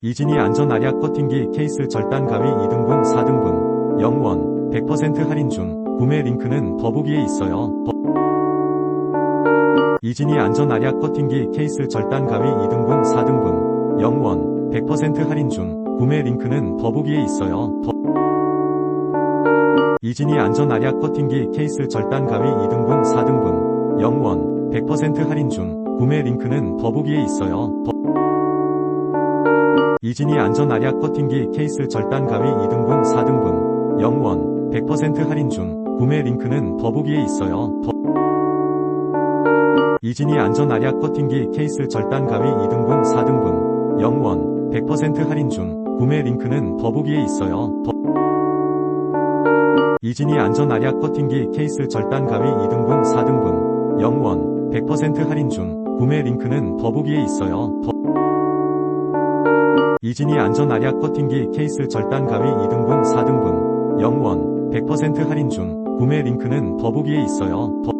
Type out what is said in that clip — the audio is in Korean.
이진이 안전 알약 커팅기 케이스 절단 가위 2등분 4등분 0원 100% 할인 중 구매 링크는 더보기에 있어요. 더- 이진이 안전 알약 커팅기 케이스 절단 가위 2등분 4등분 0원 100% 할인 중 구매 링크는 더보기에 있어요. 더- 이진이 안전 알약 커팅기 케이스 절단 가위 2등분 4등분 0원 100% 할인 중 구매 링크는 더보기에 있어요. 더- 이진이 안전 알약 커팅기 케이스 절단 가위 2등분 4등분 0원 100% 할인 중 구매 링크는 더보기에 있어요. 더- 이진이 안전 알약 커팅기 케이스 절단 가위 2등분 4등분 0원 100% 할인 중 구매 링크는 더보기에 있어요. 더- 이진이 안전 알약 커팅기 케이스 절단 가위 2등분 4등분 0원 100% 할인 중 구매 링크는 더보기에 있어요. 더- 이진이 안전 알약 커팅기 케이스 절단 가위 2등분 4등분 0원 100% 할인 중 구매 링크는 더보기에 있어요. 더-